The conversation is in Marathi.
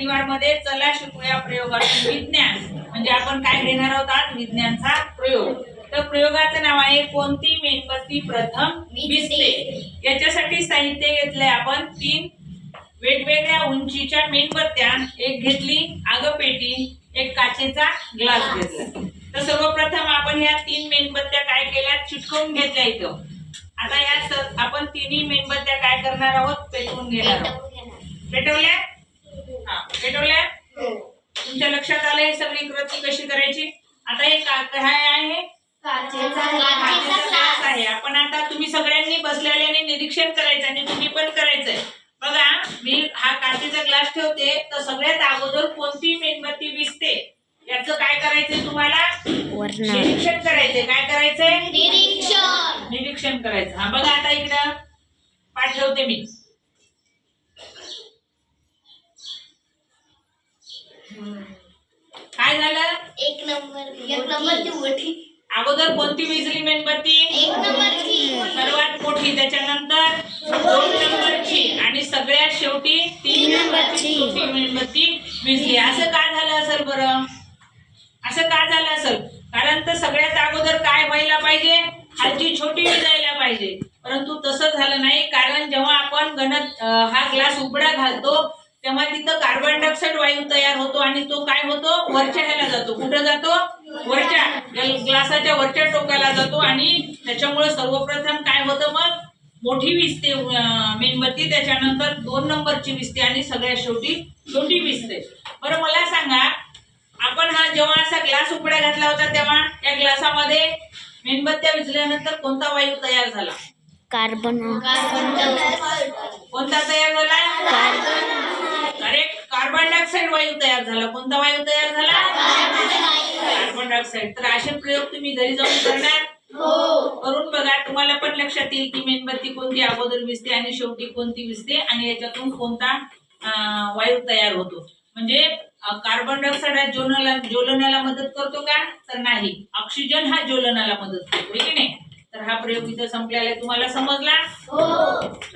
शनिवारमध्ये चला शिकूया प्रयोगातून विज्ञान. म्हणजे आपण काय घेणार आहोत आज? विज्ञानचा प्रयोग. तर प्रयोगाचं नाव आहे कोणती मेणबत्ती प्रथम विजते. याच्यासाठी साहित्य घेतलंय आपण तीन वेगवेगळ्या उंचीच्या मेणबत्त्या. एक घेतली आगपेटी एक काचेचा ग्लास घेतला. तर सर्वप्रथम आपण ह्या तीन मेणबत्त्या काय केल्या? चिटकवून घेतल्या इथं. आता या आपण तिन्ही मेणबत्त्या काय करणार आहोत? पेटवून घेणार आहोत. पेटवल्या? पेटवल्या? तुमच्या लक्षात आलं हे सगळी कृती कशी करायची? आता हे काय आहे? काचेचा ग्लास. आहे. आपण आता तुम्ही सगळ्यांनी बसलेल्याने निरीक्षण करायचं आणि तुम्ही पण करायचंय. बघा मी हा काचेचा ग्लास ठेवते तर सगळ्यात अगोदर कोणती मेणबत्ती विजते याचं काय करायचंय तुम्हाला? निरीक्षण करायचंय. काय करायचंय? निरीक्षण करायचं. हा बघा आता इकडं. पाठ ठेवते मी काय झालं एक नंबर एक नंबरची मोठी. अगोदर कोणती विजली मेणबत्ती एक नंबरची सर्वात मोठी. त्याच्यानंतर दोन नंबरची आणि सगळ्यात शेवटी तीन नंबरची छोटी मेणबत्ती विजली असं का झालं असेल बरं? असं का झालं असेल? कारण तर सगळ्यात अगोदर काय व्हायला पाहिजे? खालची छोटी विजायला पाहिजे. परंतु तसं झालं नाही. कारण जेव्हा आपण गणत हा ग्लास उघडा घालतो तेव्हा तिथं कार्बन डायऑक्साईड वायू तयार होतो आणि तो काय होतो? वरच्या ह्याला जातो. कुठं जातो? वरच्या. ग्ल- ग्लासाच्या वरच्या टोकाला जातो आणि त्याच्यामुळे सर्वप्रथम काय होतं मग? मोठी विजते मेणबत्ती त्याच्यानंतर दोन नंबरची विजते आणि सगळ्यात शेवटी छोटी विजते बरं मला सांगा आपण हा जेव्हा असा ग्लास उघडा घातला होता तेव्हा या ग्लासामध्ये मेणबत्त्या विजल्यानंतर कोणता वायू तयार झाला? कार्बन. कोणता तयार झाला? वायू तयार झाला. कोणता वायू तयार झाला? कार्बन डायऑक्साईड तर असे प्रयोग तुम्ही घरी जाऊन करणार? करून बघा. तुम्हाला पण लक्षात येईल की मेणबत्ती कोणती अगोदर विजते आणि शेवटी कोणती विजते आणि याच्यातून कोणता वायू तयार होतो. म्हणजे कार्बन डायऑक्साईड हा ज्वलनाला ज्वलनाला मदत करतो का? तर नाही. ऑक्सिजन हा ज्वलनाला मदत करतो. है की नाही? तर हा प्रयोग इथं संपलेला आहे. तुम्हाला समजला? चला.